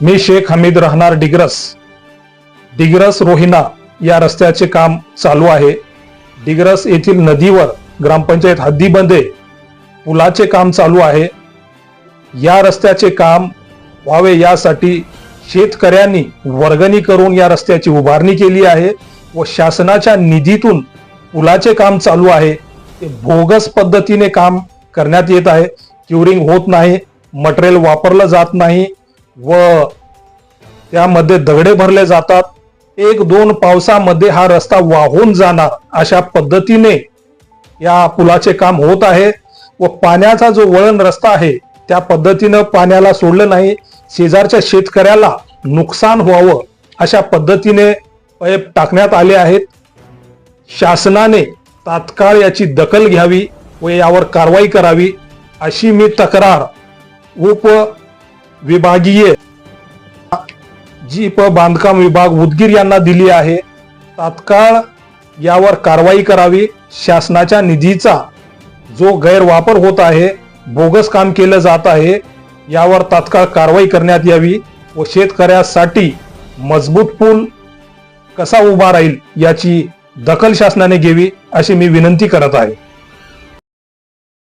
मी शेख हमीद राहणार डिग्रस. डिग्रस रोहिना या रस्त्याचे काम चालू आहे. डिग्रस येथील नदीवर ग्रामपंचायत हद्दीबंदे पुलाचे काम चालू आहे. या रस्त्याचे काम व्हावे यासाठी शेतकऱ्यांनी वर्गणी करून या रस्त्याची उभारणी केली आहे व शासनाच्या निधीतून पुलाचे काम चालू आहे. ते बोगस पद्धतीने काम करण्यात येत आहे. क्युरिंग होत नाही. मटेरियल वापरलं जात नाही. व त्यामध्ये दगडे भरले जातात. एक दोन पावसामध्ये हा रस्ता वाहून जाणार अशा पद्धतीने या पुलाचे काम होत आहे व पाण्याचा जो वळण रस्ता आहे त्या पद्धतीनं पाण्याला सोडलं नाही. शेजारच्या शेतकऱ्याला नुकसान व्हावं अशा पद्धतीने पैप टाकण्यात आले आहेत. शासनाने तात्काळ याची दखल घ्यावी व यावर कारवाई करावी अशी मी तक्रार उप विभागीय जी प बांधकाम विभाग उदगीर यांना दिली आहे तात्काळ यावर कारवाई करावी. शासनाच्या निधीचा जो गैरवापर होत आहे बोगस काम केलं जात आहे यावर तात्काळ कारवाई करण्यात यावी व शेतकऱ्यासाठी मजबूत पूल कसा उभा राहील याची दखल शासनाने घ्यावी अशी मी विनंती करत आहे.